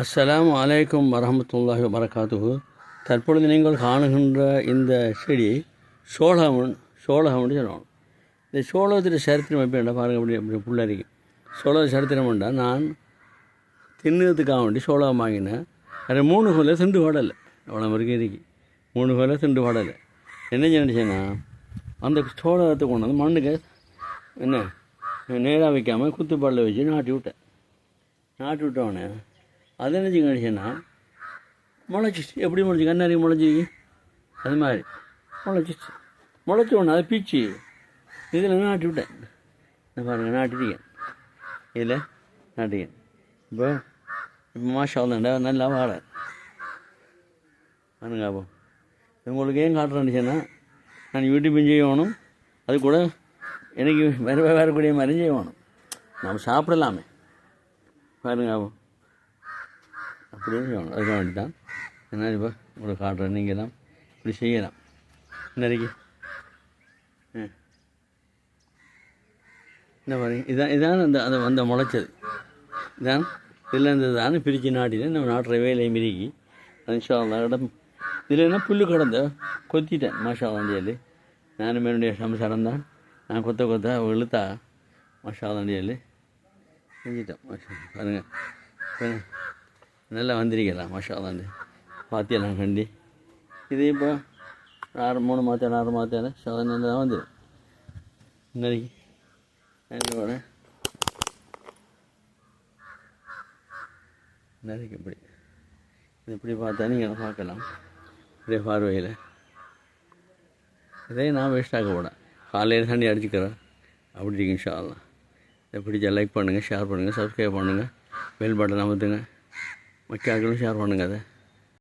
அஸ்லாம் அலைக்கும் வரமத்துல்லாஹி வபரகாத்துஹு. தற்பொழுது நீங்கள் காணுகின்ற இந்த செடி சோளகம் சோழகம்னு சொல்லுவாங்க இந்த சோளத்தில் சரித்திரம் எப்படின்னா பாருங்கள் அப்படி அப்படி பிள்ளைக்கு சோள சரித்திரம் உண்டா? நான் தின்னதுக்காக வேண்டி சோளகம் வாங்கினேன் அது மூணு கொலை திண்டு பாடலை அவ்வளோ வரைக்கும் இருக்கு. மூணு கொலை திண்டு பாடலை என்ன நினச்சேன்னா அந்த சோளத்தை கொண்டு வந்து மண்ணுக்கு என்ன நேராக வைக்காமல் குத்துப்பாடலை வச்சு நாட்டி விட்டேன். நாட்டி விட்டோடனே அது என்ன நினச்சேன்னா முளைச்சிச்சு எப்படி முளைச்சி கண்ணாரி முளைச்சி அது மாதிரி. முளைச்சிச்சு முளைச்ச உடனே அதை பீச்சு. இதில் நாட்டி விட்டேன். இந்த பாருங்கள் நாட்டிட்டீங்க. இதில் நாட்டிக்கேன் இப்போ இப்போ மாஷா தாண்டா நல்லா வாழ பாருங்க அப்போ. உங்களுக்கு ஏன் காட்டுறேன்னுச்சுன்னா நான் யூடியூப்பும் செய்யணும். அது கூட எனக்கு வேறு வேறு கூடிய மாதிரி செய்யணும். நம்ம சாப்பிடலாமே. பாருங்க அப்போ. அப்படியே செய்யணும் அதுக்காக வேண்டி என்ன இப்போ? உங்களுக்கு காட்டுறேன் நீங்களாம் இப்படி செய்யலாம். இன்னைக்கு இந்த பாருங்க இதான் இதான் அந்த அந்த அந்த முளைச்சது இதான் இதில் இருந்தது தானே பிரித்து நாட்டினேன் நம்ம நாட்டுற வேலையை மிருகி. இன்ஷா இடம் இதில் என்ன புல்லு கடந்த கொத்திட்டேன். மாஷா சொல்லி நானும் என்னுடைய சம்சாரம் தான் நான் கொத்த கொத்த அவ இழுத்தா மாஷா சொல்லி செஞ்சிட்டேன். மாஷா பாருங்கள் நல்லா வந்திருக்கலாம் மாஷா தாண்டி கண்டி. இது இப்போ ஆறு மூணு மாதம் ஆறு மாதம் சாதனை நல்லா தான் வந்துடும் இன்னைக்கு என்னோட நிறைய இப்படி. இது இப்படி பார்த்தா நீங்கள் பார்க்கலாம். இதே பார்வையில். இதே நான் வேஸ்ட் போடேன் காலையில் தண்ணி அடிச்சுக்கிறேன். அப்படி இருக்கு இன்ஷா இதை பிடிச்சா லைக் பண்ணுங்கள் ஷேர் பண்ணுங்கள் சப்ஸ்கிரைப் பண்ணுங்கள் பெல் பட்டன் அமர்த்துங்க மக்களும் ஷேர் பண்ணுங்கள் அதை.